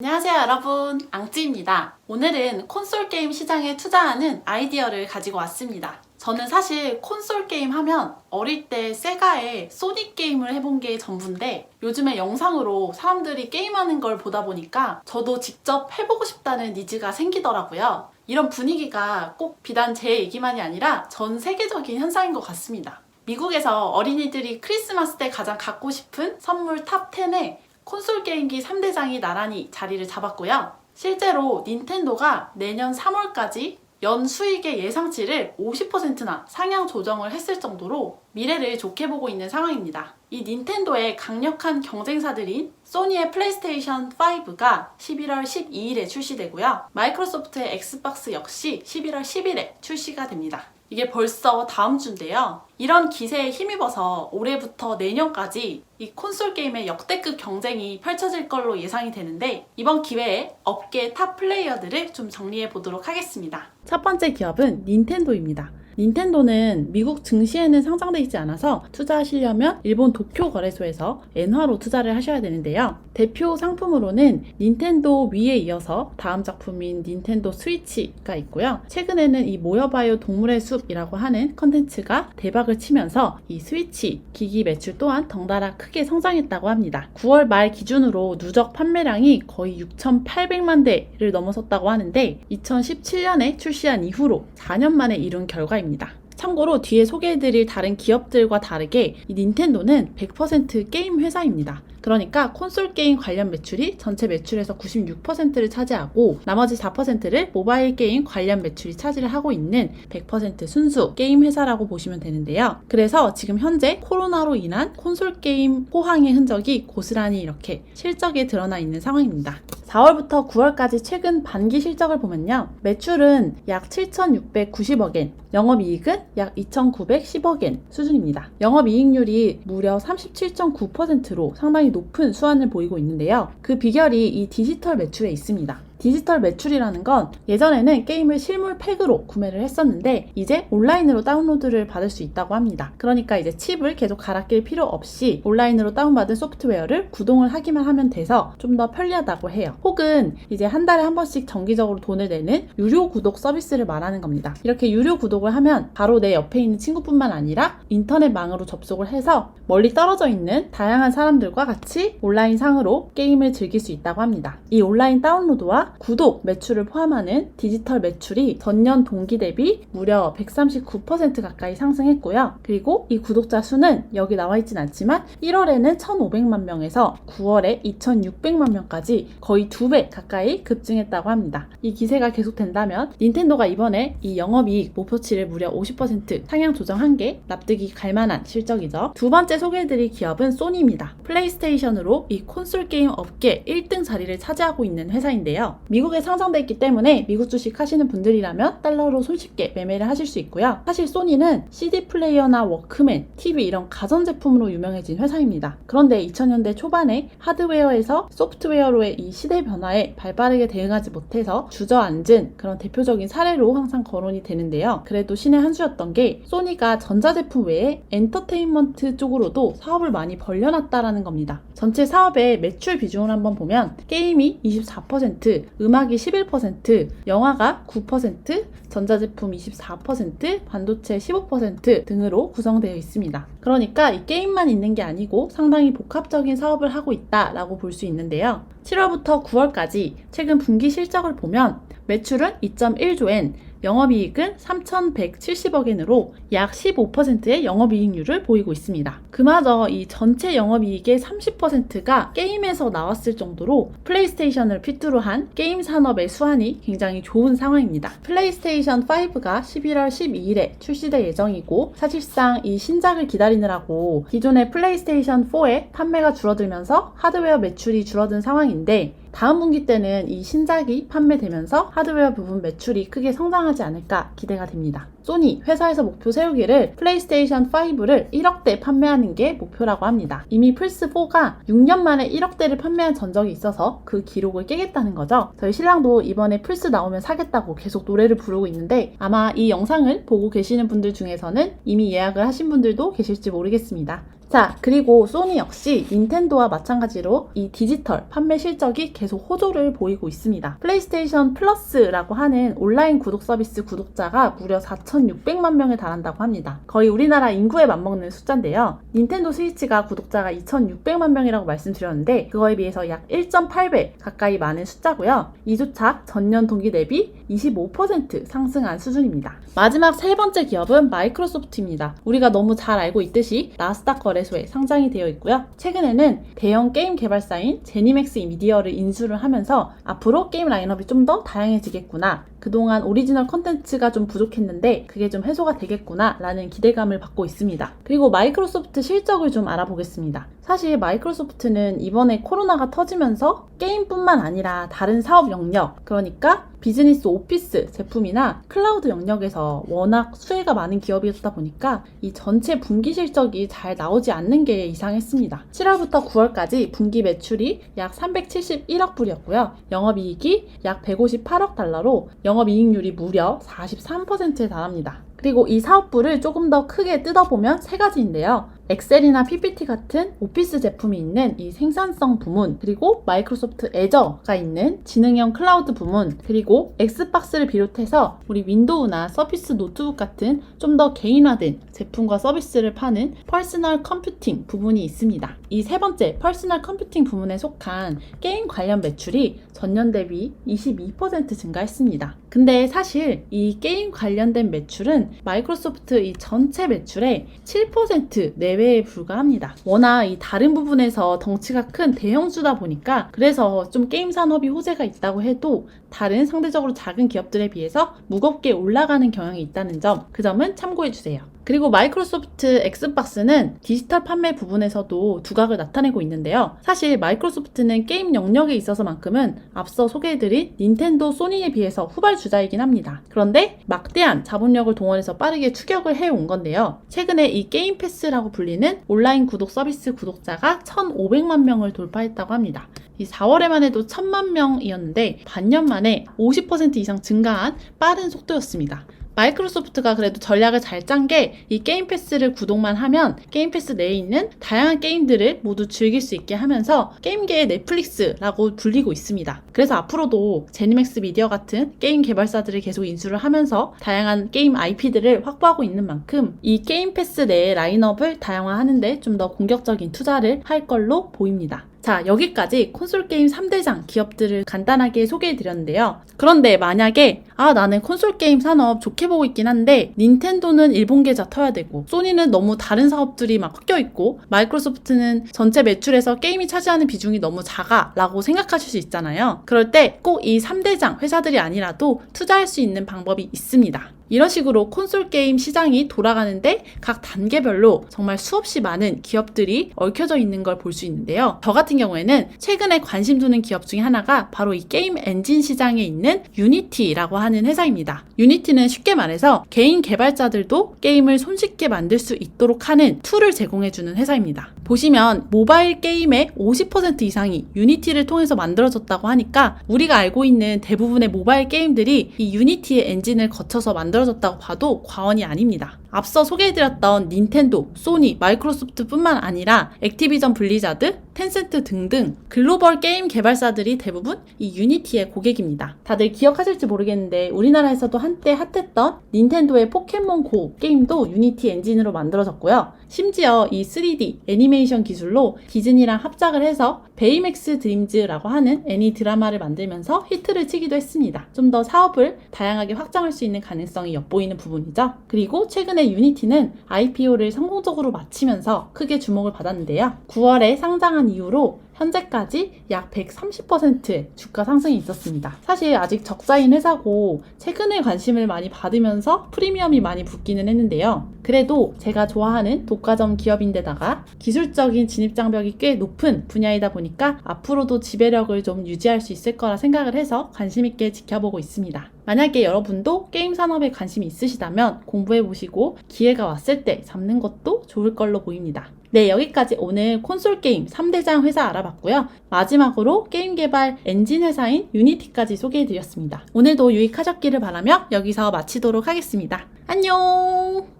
안녕하세요 여러분. 앙찌입니다. 오늘은 콘솔 게임 시장에 투자하는 아이디어를 가지고 왔습니다. 저는 사실 콘솔 게임 하면 어릴 때 세가의 소닉 게임을 해본 게 전부인데 요즘에 영상으로 사람들이 게임하는 걸 보다 보니까 저도 직접 해보고 싶다는 니즈가 생기더라고요. 이런 분위기가 꼭 비단 제 얘기만이 아니라 전 세계적인 현상인 것 같습니다. 미국에서 어린이들이 크리스마스 때 가장 갖고 싶은 선물 탑 10에 콘솔 게임기 3대장이 나란히 자리를 잡았고요. 실제로 닌텐도가 내년 3월까지 연 수익의 예상치를 50%나 상향 조정을 했을 정도로 미래를 좋게 보고 있는 상황입니다. 이 닌텐도의 강력한 경쟁사들인 소니의 플레이스테이션 5가 11월 12일에 출시되고요. 마이크로소프트의 엑스박스 역시 11월 10일에 출시가 됩니다. 이게 벌써 다음 주인데요. 이런 기세에 힘입어서 올해부터 내년까지 이 콘솔 게임의 역대급 경쟁이 펼쳐질 걸로 예상이 되는데 이번 기회에 업계 탑 플레이어들을 좀 정리해 보도록 하겠습니다. 첫 번째 기업은 닌텐도입니다. 닌텐도는 미국 증시에는 상장돼 있지 않아서 투자하시려면 일본 도쿄 거래소에서 엔화로 투자를 하셔야 되는데요. 대표 상품으로는 닌텐도 위에 이어서 다음 작품인 닌텐도 스위치가 있고요. 최근에는 이 모여봐요 동물의 숲이라고 하는 컨텐츠가 대박을 치면서 이 스위치 기기 매출 또한 덩달아 크게 성장했다고 합니다. 9월 말 기준으로 누적 판매량이 거의 6,800만 대를 넘어섰다고 하는데 2017년에 출시한 이후로 4년 만에 이룬 결과입니다. 참고로 뒤에 소개해드릴 다른 기업들과 다르게 이 닌텐도는 100% 게임 회사입니다. 그러니까 콘솔 게임 관련 매출이 전체 매출에서 96%를 차지하고 나머지 4%를 모바일 게임 관련 매출이 차지를 하고 있는 100% 순수 게임 회사라고 보시면 되는데요. 그래서 지금 현재 코로나로 인한 콘솔 게임 호황의 흔적이 고스란히 이렇게 실적에 드러나 있는 상황입니다. 4월부터 9월까지 최근 반기 실적을 보면요. 매출은 약 7,690억엔, 영업이익은 약 2,910억엔 수준입니다. 영업이익률이 무려 37.9%로 상당히 높은 수완을 보이고 있는데요. 그 비결이 이 디지털 매출에 있습니다. 디지털 매출이라는 건 예전에는 게임을 실물 팩으로 구매를 했었는데 이제 온라인으로 다운로드를 받을 수 있다고 합니다. 그러니까 이제 칩을 계속 갈아 낄 필요 없이 온라인으로 다운받은 소프트웨어를 구동을 하기만 하면 돼서 좀 더 편리하다고 해요. 혹은 이제 한 달에 한 번씩 정기적으로 돈을 내는 유료 구독 서비스를 말하는 겁니다. 이렇게 유료 구독 을 하면 바로 내 옆에 있는 친구뿐만 아니라 인터넷망으로 접속을 해서 멀리 떨어져 있는 다양한 사람들과 같이 온라인 상으로 게임을 즐길 수 있다고 합니다. 이 온라인 다운로드와 구독 매출을 포함하는 디지털 매출이 전년 동기 대비 무려 139% 가까이 상승했고요. 그리고 이 구독자 수는 여기 나와 있진 않지만 1월에는 1,500만 명에서 9월에 2,600만 명까지 거의 두 배 가까이 급증했다고 합니다. 이 기세가 계속된다면 닌텐도가 이번에 이 영업이익 목표치 를 무려 50% 상향 조정한 게 납득이 갈 만한 실적이죠. 두 번째 소개해드릴 기업은 소니입니다. 플레이스테이션으로 이 콘솔 게임 업계 1등 자리를 차지하고 있는 회사인데요. 미국에 상장돼 있기 때문에 미국 주식 하시는 분들이라면 달러로 손쉽게 매매를 하실 수 있고요. 사실 소니는 CD 플레이어나 워크맨, TV 이런 가전제품으로 유명해진 회사입니다. 그런데 2000년대 초반에 하드웨어에서 소프트웨어로의 이 시대 변화에 발빠르게 대응하지 못해서 주저앉은 그런 대표적인 사례로 항상 거론이 되는데요. 그래 도 신의 한 수였던 게 소니가 전자제품 외에 엔터테인먼트 쪽으로도 사업을 많이 벌려놨다라는 겁니다. 전체 사업의 매출 비중을 한번 보면 게임이 24%, 음악이 11%, 영화가 9%, 전자제품 24%, 반도체 15% 등으로 구성되어 있습니다. 그러니까 이 게임만 있는 게 아니고 상당히 복합적인 사업을 하고 있다라고 볼 수 있는데요. 7월부터 9월까지 최근 분기 실적을 보면 매출은 2.1조엔, 영업이익은 3,170억엔으로 약 15%의 영업이익률을 보이고 있습니다. 그마저 이 전체 영업이익의 30%가 게임에서 나왔을 정도로 플레이스테이션을 필두로 한 게임 산업의 수완이 굉장히 좋은 상황입니다. 플레이스테이션 5가 11월 12일에 출시될 예정이고 사실상 이 신작을 기다리느라고 기존의 플레이스테이션 4의 판매가 줄어들면서 하드웨어 매출이 줄어든 상황인데 다음 분기 때는 이 신작이 판매되면서 하드웨어 부분 매출이 크게 성장하지 않을까 기대가 됩니다. 소니 회사에서 목표 세우기를 플레이스테이션 5를 1억대 판매하는 게 목표라고 합니다. 이미 플스4가 6년 만에 1억대를 판매한 전적이 있어서 그 기록을 깨겠다는 거죠. 저희 신랑도 이번에 플스 나오면 사겠다고 계속 노래를 부르고 있는데 아마 이 영상을 보고 계시는 분들 중에서는 이미 예약을 하신 분들도 계실지 모르겠습니다. 자, 그리고 소니 역시 닌텐도와 마찬가지로 이 디지털 판매 실적이 계속 호조를 보이고 있습니다. 플레이스테이션 플러스라고 하는 온라인 구독 서비스 구독자가 무려 4,600만 명에 달한다고 합니다. 거의 우리나라 인구에 맞먹는 숫자인데요. 닌텐도 스위치가 구독자가 2,600만 명이라고 말씀드렸는데 그거에 비해서 약 1.8배 가까이 많은 숫자고요. 이조차 전년 동기 대비 25% 상승한 수준입니다. 마지막 세 번째 기업은 마이크로소프트입니다. 우리가 너무 잘 알고 있듯이 나스닥 거래소에 상장이 되어 있고요. 최근에는 대형 게임 개발사인 제니맥스 미디어를 인수를 하면서 앞으로 게임 라인업이 좀 더 다양해지겠구나. 그동안 오리지널 컨텐츠가 좀 부족했는데 그게 좀 해소가 되겠구나 라는 기대감을 받고 있습니다. 그리고 마이크로소프트 실적을 좀 알아보겠습니다. 사실 마이크로소프트는 이번에 코로나가 터지면서 게임뿐만 아니라 다른 사업 영역, 그러니까 비즈니스 오피스 제품이나 클라우드 영역에서 워낙 수혜가 많은 기업이었다 보니까 이 전체 분기 실적이 잘 나오지 않는 게 이상했습니다. 7월부터 9월까지 분기 매출이 약 371억 불이었고요. 영업이익이 약 158억 달러로 영업이익률이 무려 43%에 달합니다. 그리고 이 사업부를 조금 더 크게 뜯어보면 세 가지인데요. 엑셀이나 PPT 같은 오피스 제품이 있는 이 생산성 부문, 그리고 마이크로소프트 애저가 있는 지능형 클라우드 부문, 그리고 엑스박스를 비롯해서 우리 윈도우나 서피스 노트북 같은 좀 더 개인화된 제품과 서비스를 파는 퍼스널 컴퓨팅 부분이 있습니다. 이 세 번째 퍼스널 컴퓨팅 부문에 속한 게임 관련 매출이 전년 대비 22% 증가했습니다. 근데 사실 이 게임 관련된 매출은 마이크로소프트 이 전체 매출의 7% 내외 에 불과합니다. 워낙 이 다른 부분에서 덩치가 큰 대형주다 보니까 그래서 좀 게임 산업이 호재가 있다고 해도 다른 상대적으로 작은 기업들에 비해서 무겁게 올라가는 경향이 있다는 점, 그 점은 참고해 주세요. 그리고 마이크로소프트 엑스박스는 디지털 판매 부분에서도 두각을 나타내고 있는데요. 사실 마이크로소프트는 게임 영역에 있어서만큼은 앞서 소개해드린 닌텐도, 소니에 비해서 후발주자이긴 합니다. 그런데 막대한 자본력을 동원해서 빠르게 추격을 해온 건데요. 최근에 이 게임 패스라고 불리는 온라인 구독 서비스 구독자가 1,500만 명을 돌파했다고 합니다. 이 4월에만 해도 1000만 명이었는데 반년 만에 50% 이상 증가한 빠른 속도였습니다. 마이크로소프트가 그래도 전략을 잘 짠 게 이 게임 패스를 구독만 하면 게임 패스 내에 있는 다양한 게임들을 모두 즐길 수 있게 하면서 게임계의 넷플릭스라고 불리고 있습니다. 그래서 앞으로도 제니맥스 미디어 같은 게임 개발사들을 계속 인수를 하면서 다양한 게임 IP들을 확보하고 있는 만큼 이 게임 패스 내의 라인업을 다양화하는데 좀 더 공격적인 투자를 할 걸로 보입니다. 자, 여기까지 콘솔 게임 3대장 기업들을 간단하게 소개해 드렸는데요. 그런데 만약에, 아, 나는 콘솔 게임 산업 좋게 보고 있긴 한데, 닌텐도는 일본 계좌 터야 되고, 소니는 너무 다른 사업들이 막 섞여 있고, 마이크로소프트는 전체 매출에서 게임이 차지하는 비중이 너무 작아, 라고 생각하실 수 있잖아요. 그럴 때 꼭 이 3대장 회사들이 아니라도 투자할 수 있는 방법이 있습니다. 이런 식으로 콘솔 게임 시장이 돌아가는데 각 단계별로 정말 수없이 많은 기업들이 얽혀져 있는 걸 볼 수 있는데요. 저 같은 경우에는 최근에 관심 두는 기업 중에 하나가 바로 이 게임 엔진 시장에 있는 유니티라고 하는 회사입니다. 유니티는 쉽게 말해서 개인 개발자들도 게임을 손쉽게 만들 수 있도록 하는 툴을 제공해주는 회사입니다. 보시면 모바일 게임의 50% 이상이 유니티를 통해서 만들어졌다고 하니까 우리가 알고 있는 대부분의 모바일 게임들이 이 유니티의 엔진을 거쳐서 만들어졌다고 봐도 과언이 아닙니다. 앞서 소개해드렸던 닌텐도, 소니, 마이크로소프트 뿐만 아니라 액티비전 블리자드, 텐센트 등등 글로벌 게임 개발사들이 대부분 이 유니티의 고객입니다. 다들 기억하실지 모르겠는데 우리나라에서도 한때 핫했던 닌텐도의 포켓몬 고 게임도 유니티 엔진으로 만들어졌고요. 심지어 이 3D 애니메이션 기술로 디즈니랑 합작을 해서 베이맥스 드림즈라고 하는 애니 드라마를 만들면서 히트를 치기도 했습니다. 좀 더 사업을 다양하게 확장할 수 있는 가능성이 엿보이는 부분이죠. 그리고 최근에 유니티는 IPO를 성공적으로 마치면서 크게 주목을 받았는데요. 9월에 상장한 이후로 현재까지 약 130%의 주가 상승이 있었습니다. 사실 아직 적자인 회사고 최근에 관심을 많이 받으면서 프리미엄이 많이 붙기는 했는데요. 그래도 제가 좋아하는 독과점 기업인데다가 기술적인 진입 장벽이 꽤 높은 분야이다 보니까 앞으로도 지배력을 좀 유지할 수 있을 거라 생각을 해서 관심 있게 지켜보고 있습니다. 만약에 여러분도 게임 산업에 관심이 있으시다면 공부해 보시고 기회가 왔을 때 잡는 것도 좋을 걸로 보입니다. 네, 여기까지 오늘 콘솔 게임 3대장 회사 알아봤고요. 마지막으로 게임 개발 엔진 회사인 유니티까지 소개해드렸습니다. 오늘도 유익하셨기를 바라며 여기서 마치도록 하겠습니다. 안녕!